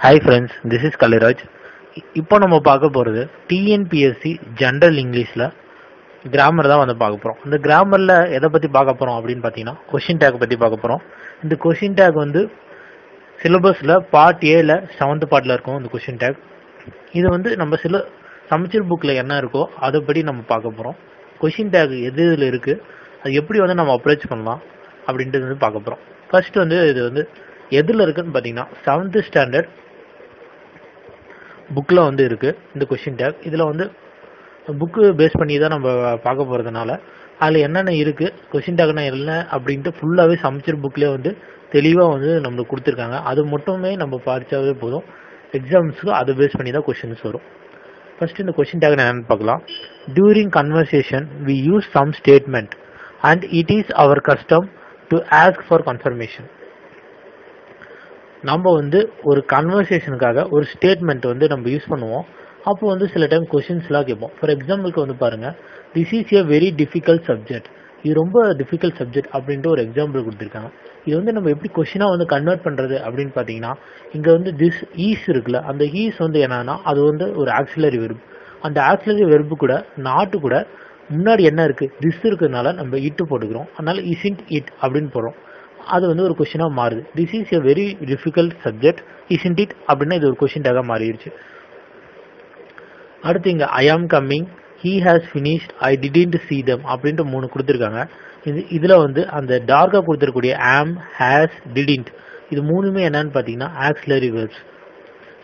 Hi friends this is Kaliraj இப்போ நம்ம பார்க்க போகிறது டிஎன்பிஎஸ்சி ஜென்ரல் இங்கிலீஷில் கிராமர் தான் வந்து பார்க்க போகிறோம் இந்த கிராமரில் எதை பற்றி பார்க்க போகிறோம் அப்படின்னு பார்த்தீங்கன்னா கொஷின் டேக் பற்றி பார்க்க போகிறோம் இந்த கொஷின் டேக் வந்து சிலபஸில் பார்ட் ஏல செவன்த் பார்ட்டில் இருக்கும் இந்த கொஷின் டேக் இது வந்து நம்ம சில சமைச்சர் புக்கில் என்ன இருக்கோ அதைப்படி நம்ம பார்க்க போகிறோம் கொஷின் டேக் எது இதில் இருக்குது அது எப்படி வந்து நம்ம அப்ரோச் பண்ணலாம் அப்படின்றது வந்து பார்க்க போகிறோம் ஃபர்ஸ்ட் வந்து இது வந்து எதில் இருக்குன்னு பார்த்தீங்கன்னா செவன்த் ஸ்டாண்டர்ட் புக்கில் வந்து இருக்குது இந்த கொஷின் டேக் இதில் வந்து புக்கு பேஸ் பண்ணி தான் நம்ம பார்க்க போகிறதுனால அதில் என்னென்ன இருக்குது கொஷின் டேக்னா என்ன அப்படின்ட்டு ஃபுல்லாகவே சமைச்சர் புக்லேயே வந்து தெளிவாக வந்து நம்மளுக்கு கொடுத்துருக்காங்க. அது மட்டுமே நம்ம படித்தாவே போதும். எக்ஸாம்ஸுக்கு அதை பேஸ் பண்ணி தான் கொஷின்ஸ் வரும். ஃபஸ்ட்டு இந்த கொஷின் டேக் என்னென்னு பார்க்கலாம். During conversation we use some statement and it is our custom to ask for confirmation நம்ம வந்து ஒரு கன்வர்சேஷனுக்காக ஒரு ஸ்டேட்மெண்ட் வந்து நம்ம யூஸ் பண்ணுவோம். அப்போ வந்து சில டைம் கொஷின்ஸ்லாம் கேட்போம். ஃபார் எக்ஸாம்பிளுக்கு வந்து பாருங்கள் this is a very difficult subject இது ரொம்ப டிஃபிகல்ட் சப்ஜெக்ட் அப்படின்ட்டு ஒரு எக்ஸாம்பிள் கொடுத்துருக்காங்க. இது வந்து நம்ம எப்படி கொஷினாக வந்து கன்வெர்ட் பண்ணுறது அப்படின்னு பார்த்தீங்கன்னா இங்கே வந்து திஸ் ஈஸ் இருக்குல்ல அந்த ஈஸ் வந்து என்னன்னா அது வந்து ஒரு ஆக்சிலரி வெறுப்பு அந்த ஆக்சிலரி வெறுப்பு கூட நாட்டு கூட முன்னாடி என்ன இருக்குது திஸ் இருக்கிறதுனால நம்ம இட்டு போட்டுக்கிறோம். அதனால் இஸ் இன்ட் இட் அப்படின்னு போடுறோம். அது வந்து ஒரு கொஷினாக மாறுது. This is a very difficult subject isn't it அப்படின்னா இது ஒரு கொஷின்டாக மாறிடுச்சு. அடுத்து இங்கே I am coming he has finished I didn't see them அப்படின்ட்டு மூணு கொடுத்துருக்காங்க. இது இதில் வந்து அந்த டார்க்காக கொடுத்துருக்கூடிய ஆம் ஹேஸ் டிடின்ட் இது மூணுமே என்னன்னு பார்த்தீங்கன்னா ஆக்சிலரி வெர்ப்ஸ்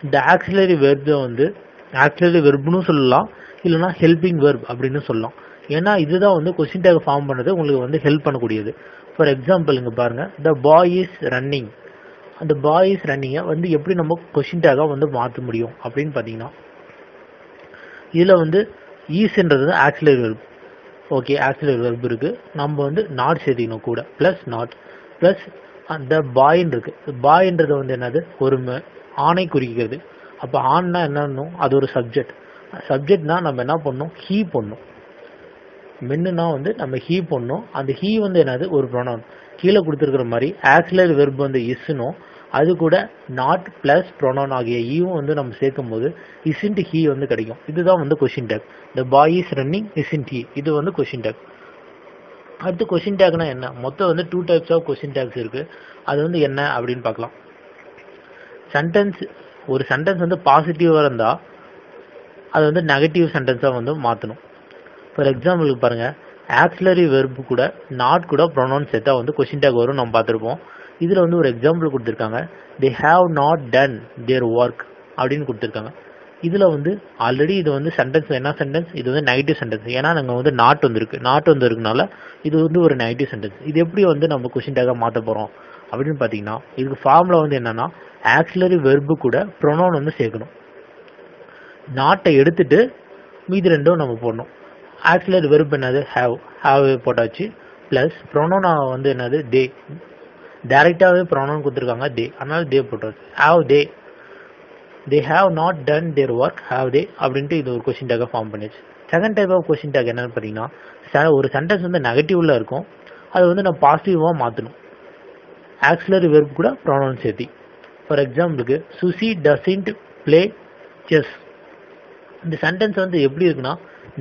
இந்த ஆக்சிலரி வெர்பை வந்து ஆக்சிலரி வெர்ப்னு சொல்லலாம். இல்லைனா ஹெல்பிங் வெர்ப் அப்படின்னு சொல்லலாம். ஏன்னா இதுதான் வந்து கொஸ்டின் டேக் ஃபார்ம் பண்ணது உங்களுக்கு வந்து ஹெல்ப் பண்ணக்கூடியது. ஃபார் எக்ஸாம்பிள் இங்கே பாருங்கள் த பாய் இஸ் ரன்னிங் அந்த பாய் இஸ் ரன்னிங்கை வந்து எப்படி நம்ம கொஸ்டின் டேக்காக வந்து மாற்ற முடியும் அப்படின்னு பார்த்தீங்கன்னா இதில் வந்து ஈஸ்ன்றது auxiliary verb okay auxiliary verb இருக்குது நம்ம வந்து நாட் சேர்த்திக்கணும் கூட. ப்ளஸ் நாட் ப்ளஸ் அந்த பாயின் இருக்குது பாயின்றது வந்து என்னது? ஒரு ஆணை குறிக்கிறது. அப்போ ஆண்னா என்னன்னும் அது ஒரு சப்ஜெக்ட் சப்ஜெக்ட்னா நம்ம என்ன பண்ணணும்? ஹீ பண்ணணும். மென்னுனா வந்து நம்ம ஹீ பண்ணோம் அந்த ஹீ வந்து என்னது? ஒரு ப்ரொனவுன் கீழே கொடுத்துருக்குற மாதிரி ஆக்சிலரி வெர்ப் வந்து இஸ்னும் அது கூட நாட் பிளஸ் ப்ரொனவுன் ஆகிய e ஈவும் வந்து நம்ம சேர்க்கும் போது இசின்ட் ஹீ வந்து கிடைக்கும். இதுதான் வந்து question tag the boy is running isn't he இது வந்து கொஷின் டேக் அடுத்து கொஷின் டேக்னா என்ன? மொத்தம் வந்து two types of question tags இருக்கு. அது வந்து என்ன அப்படின்னு பார்க்கலாம். சென்டென்ஸ் ஒரு சென்டென்ஸ் வந்து பாசிட்டிவாக இருந்தால் அது வந்து நெகட்டிவ் சென்டென்ஸாக வந்து மாற்றணும் ஃபார் எக்ஸாம்பிளுக்கு பாருங்கள் ஆக்சிலரி வெர்பு கூட நாட் கூட ப்ரொனவுன்ஸ் சேர்த்தா வந்து கொஷின் டேக் வரும் நம்ம பார்த்துருப்போம். இதில் வந்து ஒரு எக்ஸாம்பிள் கொடுத்துருக்காங்க. They have not done their work அப்படின்னு கொடுத்துருக்காங்க. இதில் வந்து ஆல்ரெடி இது வந்து சென்டென்ஸ் என்ன சென்டென்ஸ் இது வந்து நெகட்டிவ் சென்டென்ஸ் ஏன்னா நாங்கள் வந்து நாட் வந்துருக்கு. நாட் வந்து இருக்கனால இது வந்து ஒரு நெகட்டிவ் சென்டென்ஸ் இது எப்படி வந்து நம்ம கொஷின் டேக்காக மாற்ற போகிறோம் அப்படின்னு பார்த்தீங்கன்னா இதுக்கு ஃபார்முலா வந்து என்னென்னா ஆக்சிலரி வெர்பு கூட ப்ரொனவுன் வந்து சேர்க்கணும். நாட்டை எடுத்துட்டு மீதி ரெண்டும் நம்ம போடணும். ஆக்சிலரி வெர்ப் என்னது? ஹேவ் ஹேவ் போட்டாச்சு. ப்ளஸ் ப்ரொனோனா வந்து என்னது? டே டைரெக்டாகவே ப்ரொனோன் கொடுத்துருக்காங்க. டே அதனால டே போட்டாச்சு. Have they they have not done their work have they அப்படின்ட்டு இது ஒரு கொஸ்டின் டேக்காக ஃபார்ம் பண்ணிச்சு second type of question tag என்னன்னு பார்த்தீங்கன்னா ஒரு சென்டென்ஸ் வந்து நெகட்டிவ்ல இருக்கும். அது வந்து நான் பாசிட்டிவாக மாற்றணும் ஆக்சிலரி வெர்ப் கூட ப்ரொனவுன் சேர்த்தி. ஃபார் எக்ஸாம்பிளுக்கு சுசி டசின்ட் பிளே செஸ் இந்த சென்டென்ஸ் வந்து எப்படி இருக்குன்னா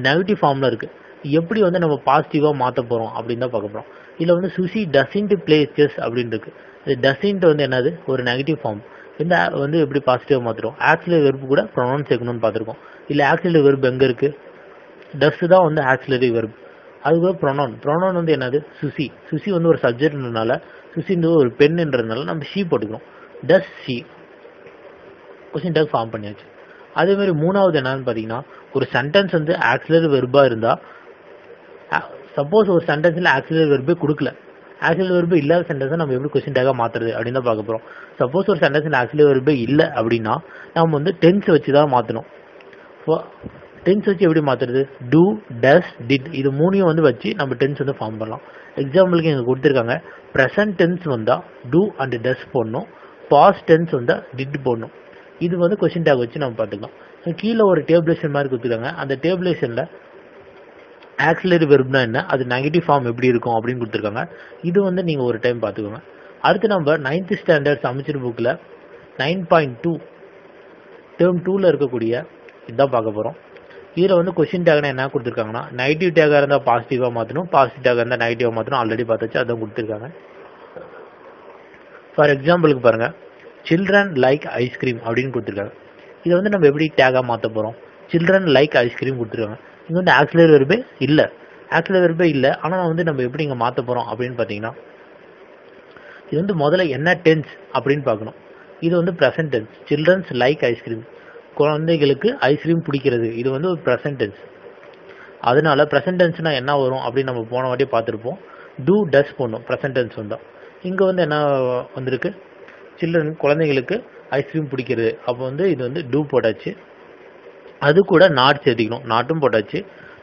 நெகட்டிவ் ஃபார்மில் இருக்குது எப்படி வந்து நம்ம பாசிட்டிவாக மாற்ற போகிறோம் அப்படின்னு தான் பார்க்க போகிறோம் இதில் வந்து சுசி டசின்ட் பிளே செஸ் அப்படின்னு இருக்குது இது டசின்ட் வந்து என்னது? ஒரு நெகட்டிவ் ஃபார்ம் இந்த வந்து எப்படி பாசிட்டிவாக மாற்றுறோம் ஆக்சிலரி வெர்ப் கூட ப்ரொனவுன்ஸ் சேர்க்கணும்னு பார்த்துருக்கோம். இல்லை ஆக்சிலரி வெர்ப் எங்கே இருக்குது டஸ் தான் வந்து ஆக்சிலரி வெர்ப் கூட ப்ரொனவுன் ப்ரொனவுன் வந்து என்னது? சுசி சுசி வந்து ஒரு சப்ஜெக்ட்ன்றதுனால சுசின்றது ஒரு பெண்ன்றதுனால நம்ம ஷீ போட்டுக்கிறோம். Does she question does form பண்ணியாச்சு. அதே மாதிரி மூணாவது என்னன்னு பார்த்தீங்கன்னா ஒரு சென்டென்ஸ் வந்து ஆக்சிலரி வெர்பாக இருந்தால் சப்போஸ் ஒரு சென்டென்ஸில் ஆக்சிலரி வெர்பே கொடுக்கல. ஆக்சிலரி வெர்பு இல்லாத சென்டென்ஸை நம்ம எப்படி கொஸ்டின் டேக்காக மாற்றுறது அப்படின்னு தான் பார்க்க போகிறோம் சப்போஸ் ஒரு சென்டென்ஸில் ஆக்சிலரி வெர்பே இல்லை அப்படின்னா நம்ம வந்து டென்ஸ் வச்சு தான் மாற்றணும் டென்ஸ் வச்சு எப்படி மாற்றுறது டூ டஸ் டிட் இது மூணையும் வந்து வச்சு நம்ம டென்ஸ் வந்து ஃபார்ம் பண்ணலாம். எக்ஸாம்பிளுக்கு இங்கே கொடுத்துருக்காங்க. ப்ரெசன்ட் டென்ஸ் வந்தால் டூ அண்ட் டஸ் போடணும். பாஸ்ட் டென்ஸ் வந்தால் டிட் போடணும். இது வந்து கொஸ்டின் டேக் வச்சு நம்ம பார்த்துக்கலாம். கீழே ஒரு டேபிளேஷன் மாதிரி கொடுத்துருக்காங்க அந்த டேபிளேஷனில் ஆக்சிலரி வெர்ப்னா என்ன? அது நெகட்டிவ் ஃபார்ம் எப்படி இருக்கும் அப்படின்னு கொடுத்துருக்காங்க. இது வந்து நீங்கள் ஒரு டைம் பார்த்துக்கோங்க. அடுத்து நம்ம நைன்த் ஸ்டாண்டர்ட் சமைச்சர் புக்கில் நைன் பாயிண்ட் டூ டேர்ம் டூவில் இருக்கக்கூடிய இதுதான் பார்க்க போகிறோம் இதில் வந்து கொஷின் டேக்னா என்ன கொடுத்துருக்காங்கன்னா நெகட்டிவ் டேக்காக இருந்தால் பாசிட்டிவாக மாற்றணும் பாசிட்டிவ் டேக்காக இருந்தால் நெகட்டிவாக மாற்றணும் ஆல்ரெடி பார்த்தாச்சு அதான் கொடுத்துருக்காங்க. ஃபார் எக்ஸாம்பிளுக்கு பாருங்கள் சில்ட்ரன் லைக் ஐஸ்கிரீம் அப்படின்னு கொடுத்துருக்காங்க. இதை வந்து நம்ம எப்படி டேகாக மாற்ற போகிறோம் சில்ட்ரன் லைக் ஐஸ்கிரீம் கொடுத்துருக்காங்க. இங்கே வந்து ஆக்சிலர் வெர்பே இல்லை. ஆக்சிலர் வெர்பே இல்லை. ஆனால் வந்து நம்ம எப்படி இங்கே மாற்ற போகிறோம் அப்படின்னு பார்த்தீங்கன்னா இது வந்து முதல்ல என்ன டென்ஸ் அப்படின்னு பார்க்கணும். இது வந்து present tense children like ice cream குழந்தைகளுக்கு ஐஸ்கிரீம் பிடிக்கிறது. இது வந்து ஒரு ப்ரெசன்ட் டென்ஸ் அதனால ப்ரெசன்ட் டென்ஸ்னால் என்ன வரும் அப்படின்னு நம்ம போன வாட்டி பார்த்துருப்போம். டூ டஸ் போடணும். ப்ரெசன்ட் டென்ஸ் வந்தோம் இங்கே வந்து என்ன வந்திருக்கு? சில்ட்ரன் குழந்தைங்களுக்கு ஐஸ்கிரீம் பிடிக்கிறது. அப்போ வந்து இது வந்து டூ போட்டாச்சு. அது கூட நாட் சேர்த்திக்கணும். நாட்டும் போட்டாச்சு.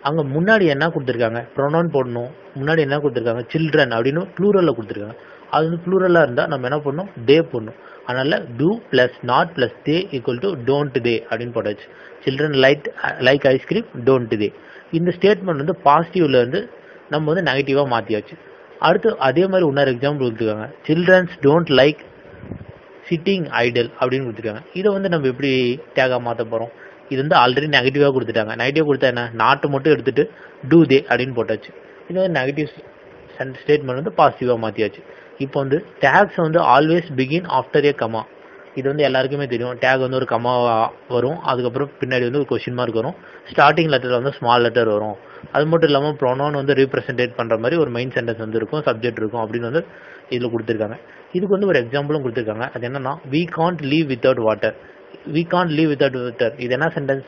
அங்கே முன்னாடி என்ன கொடுத்துருக்காங்க? ப்ரொனவுன் போடணும். முன்னாடி என்ன கொடுத்துருக்காங்க? சில்ட்ரன் அப்படின்னு ப்ளூரலில் கொடுத்துருக்காங்க. அது வந்து ப்ளூரலாக இருந்தால் நம்ம என்ன பண்ணணும்? தே போடணும். அதனால் do plus not plus they equal to don't they அப்படின்னு போட்டாச்சு. Children light like ice cream don't they இந்த ஸ்டேட்மெண்ட் வந்து பாசிட்டிவ்ல இருந்து நம்ம வந்து நெகட்டிவாக மாற்றியாச்சு அடுத்து அதே மாதிரி இன்னொரு எக்ஸாம்பிள் கொடுத்துருக்காங்க. Children's don't like sitting idle அப்படின்னு கொடுத்துருக்காங்க. இதை வந்து நம்ம எப்படி டேகாக மாற்ற போகிறோம் இது வந்து ஆல்ரெடி நெகட்டிவாக கொடுத்துட்டாங்க. நெகட்டிவ் கொடுத்தா என்ன? நாட்டை மட்டும் எடுத்துகிட்டு டூ தே அப்படின்னு போட்டாச்சு. இது வந்து நெகட்டிவ் ஸ்டேட்மெண்ட் வந்து பாசிட்டிவாக மாற்றியாச்சு இப்போ வந்து டேக்ஸ் வந்து always begin after a comma இது வந்து எல்லாருக்குமே தெரியும். டேக் வந்து ஒரு கமா வரும். அதுக்கப்புறம் பின்னாடி வந்து ஒரு கொஷின் மார்க் வரும். ஸ்டார்டிங் லெட்டர் வந்து ஸ்மால் லெட்டர் வரும். அது மட்டும் இல்லாமல் ப்ரொனவுன் வந்து ரீப்ரசன்டேட் பண்ணுற மாதிரி ஒரு மெயின் சென்டென்ஸ் வந்து இருக்கும். சப்ஜெக்ட் இருக்கும் அப்படின்னு வந்து இதில் கொடுத்துருக்காங்க. இதுக்கு வந்து ஒரு எக்ஸாம்பிளும் கொடுத்துருக்காங்க. அது என்னன்னா we can't live without water we can't live without water இது என்ன சென்டென்ஸ்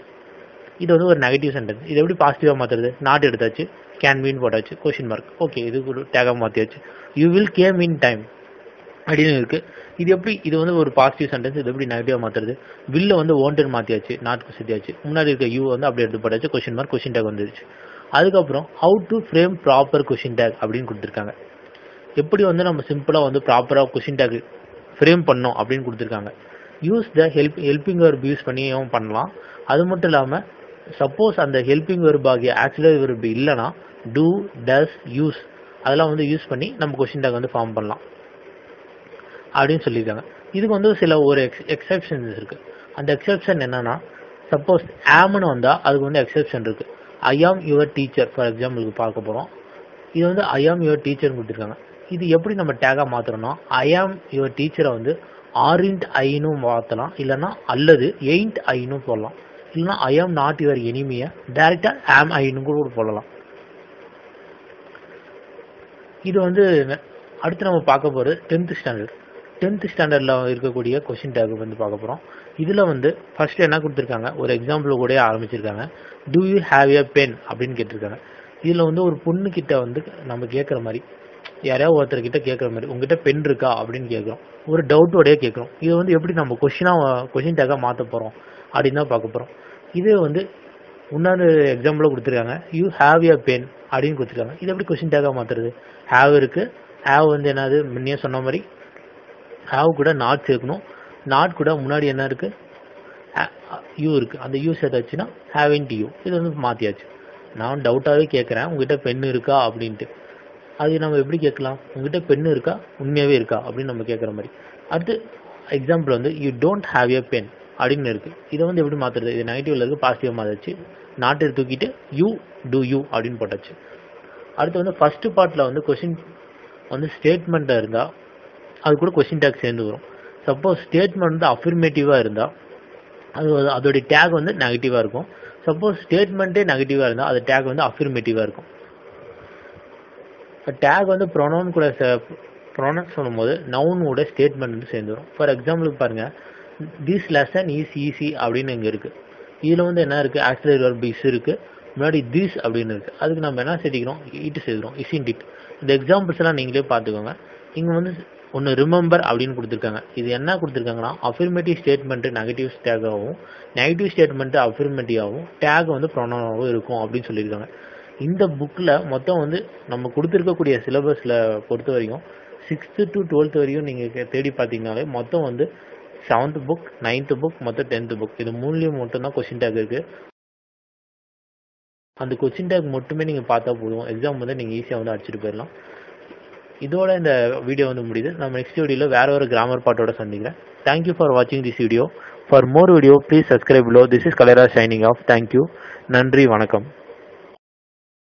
இது வந்து ஒரு நெகட்டிவ் சென்டென்ஸ் இது எப்படி பாசிட்டிவாக மாற்றுறது நாட் எடுத்தாச்சு. கேன் மீன் போட்டாச்சு. கொஷின் மார்க் ஓகே இது டேகாக மாற்றியாச்சு you will came in time அப்படின்னு இருக்கு. இது எப்படி இது வந்து ஒரு பாசிட்டிவ் சென்டென்ஸ் இது எப்படி நெகட்டிவாக மாற்றுறது வில்ல வந்து ஓன்டன் மாற்றியாச்சு நாட் சுத்தியாச்சு முன்னாடி இருக்க யூ வந்து அப்படியே எடுத்து போட்டாச்சு கொஷின் மார்க் கொஷின் டேக் வந்துருச்சு. அதுக்கப்புறம் how to frame proper question tag அப்படின்னு கொடுத்துருக்காங்க. எப்படி வந்து நம்ம சிம்பிளாக வந்து ப்ராப்பராக கொஷின் டேக் ஃப்ரேம் பண்ணோம் அப்படின்னு கொடுத்துருக்காங்க. Use the help helping verb use பண்ணியும் பண்ணலாம். அது மட்டும் இல்லாமல் சப்போஸ் அந்த ஹெல்பிங் வெர்ப் ஆகிய ஆக்சுவலர் வெர்ப் இல்லைனா டூ டஸ் யூஸ் அதெல்லாம் வந்து யூஸ் பண்ணி நம்ம கொஷின் டேக் வந்து ஃபார்ம் பண்ணலாம். அப்படின்னு சொல்லியிருக்காங்க. இதுக்கு வந்து சில ஒரு எக்ஸ் எக்ஸப்ஷன்ஸ் இருக்கு. அந்த எக்ஸப்ஷன் என்னன்னா சப்போஸ் ஆம்னு வந்தால் அதுக்கு வந்து எக்ஸப்ஷன் இருக்கு. ஐ ஆம் யுவர் டீச்சர் ஃபார் எக்ஸாம்பிளுக்கு பார்க்க போகிறோம் இது வந்து ஐ ஆம் யுவர் டீச்சர்னு கொடுத்துருக்காங்க. இது எப்படி நம்ம டேகாக மாற்றுறோம்னா ஐ ஆம் யுவர் டீச்சரை வந்து ஆரிண்ட் ஐனும் மாற்றலாம் இல்லைன்னா அல்லது எயிண்ட் ஐனும் போடலாம். இல்லைன்னா ஐ ஆம் நாட் யுவர் எனிமியை டேரெக்டாக ஆம் ஐனு கூட போடலாம். இது வந்து அடுத்து நம்ம பார்க்க போகிறது டென்த் ஸ்டாண்டர்ட் டென்த் ஸ்டாண்டர்டில் இருக்கக்கூடிய கொஷின் டேக் வந்து பார்க்க போகிறோம் இதில் வந்து ஃபர்ஸ்ட் என்ன கொடுத்துருக்காங்க? ஒரு எக்ஸாம்பிள் கூட ஆரம்பிச்சிருக்காங்க. Do you have a pen அப்படின்னு கேட்டிருக்காங்க. இதில் வந்து ஒரு பொண்ணு கிட்ட வந்து நம்ம கேட்குற மாதிரி யாரையாவது ஒருத்தர் கிட்ட கேட்குற மாதிரி உங்ககிட்ட பென் இருக்கா? அப்படின்னு கேட்குறோம் ஒரு டவுட்டோடய கேட்குறோம் இது வந்து எப்படி நம்ம கொஷினாக கொஷின் டேக்காக மாற்ற போகிறோம் அப்படின்னு தான் பார்க்க போகிறோம் இது வந்து இன்னொரு எக்ஸாம்பிளாக கொடுத்துருக்காங்க. யூ ஹேவ் எ பென் அப்படின்னு கொடுத்துருக்காங்க. இது எப்படி கொஷின் டேக்காக மாற்றுறது ஹேவ் இருக்குது ஹேவ் வந்து என்னது? முன்னே சொன்ன மாதிரி ஹேவ் கூட நாட் சேர்க்கணும்? நாட் கூட முன்னாடி என்ன இருக்குது யூ இருக்குது அந்த யூ சேர்த்தாச்சுன்னா ஹேவ் இன் யூ இது வந்து மாற்றியாச்சு நான் டவுட்டாகவே கேட்குறேன் உங்ககிட்ட பென் இருக்கா? அப்படின்ட்டு. அது நம்ம எப்படி கேட்கலாம்? உங்ககிட்ட பெண் இருக்கா? உண்மையாகவே இருக்கா? அப்படின்னு நம்ம கேட்குற மாதிரி. அடுத்து எக்ஸாம்பிள் வந்து you don't have a pen அப்படின்னு இருக்குது இதை வந்து எப்படி மாற்றுறது இது நெகட்டிவ்ல இருக்குது பாசிட்டிவ் மாறிச்சு நாட்டை தூக்கிட்டு யூ டூ யூ அப்படின்னு போட்டாச்சு. அடுத்து வந்து ஃபஸ்ட்டு பார்ட்டில் வந்து கொஷின் வந்து ஸ்டேட்மெண்ட்டாக இருந்தால் அது கூட கொஸ்டின் டேக் சேர்ந்து வரும். சப்போஸ் ஸ்டேட்மெண்ட் வந்து அஃபர்மேட்டிவாக இருந்தால் அது அதோடைய டேக் வந்து நெகட்டிவாக இருக்கும். சப்போஸ் ஸ்டேட்மெண்ட்டே நெகட்டிவாக இருந்தால் அது டேக் வந்து அஃபர்மேட்டிவாக இருக்கும். டேக் வந்து ப்ரொனவுன் கூட ப்ரொனவுன் சொல்லும்போது நவுனோட ஸ்டேட்மெண்ட் வந்து சேர்ந்து வரும். ஃபார் எக்ஸாம்பிளுக்கு பாருங்கள் திஸ் லெசன் இஸ் ஈஸி அப்படின்னு இங்கே இருக்குது இதில் வந்து என்ன இருக்குது ஆக்சிலரி verb இஸ் இருக்குது முன்னாடி திஸ் அப்படின்னு இருக்குது அதுக்கு நம்ம என்ன சேர்த்திக்கிறோம் இட்டு சேர்க்கிறோம் இஸ் இன் டிட் இந்த எக்ஸாம்பிள்ஸ் எல்லாம் நீங்களே பார்த்துக்கோங்க. இங்கே வந்து ஒன்று ரிமெம்பர் அப்படின்னு கொடுத்துருக்காங்க. இது என்ன கொடுத்துருக்காங்கன்னா அஃபிர்மேட்டிவ் ஸ்டேட்மெண்ட்டு நெகட்டிவ் டேக்காகவும் நெகட்டிவ் ஸ்டேட்மெண்ட் அஃபிர்மேட்டிவாகவும் டேக் வந்து ப்ரொனோவாகவும் இருக்கும் அப்படின்னு சொல்லியிருக்காங்க. இந்த புக்கில் மொத்தம் வந்து நம்ம கொடுத்துருக்கக்கூடிய சிலபஸில் பொறுத்த வரைக்கும் சிக்ஸ்த்து டு டுவெல்த் வரையும் நீங்கள் தேடி பார்த்தீங்கனாலே மொத்தம் வந்து செவன்த் புக் நைன்த் புக் மொத்தம் டென்த் புக் இது மூணுலேயும் மட்டும்தான் கொஸ்டின் டேக் இருக்குது அந்த கொஸ்டின் டேக் மட்டுமே நீங்கள் பார்த்தா போதும். எக்ஸாம் வந்து நீங்கள் ஈஸியாக வந்து அடிச்சுட்டு போயிடலாம். இதோட இந்த வீடியோ வந்து முடியுது. நம்ம நெக்ஸ்ட் வீடியோவில் வேற ஒரு கிராமர் பாட்டோட சந்திக்கிறேன். தேங்க்யூ ஃபார் வாட்சிங் this video for more video please subscribe low this is கலரா ஷைனிங் ஆஃப் தேங்க்யூ நன்றி வணக்கம்.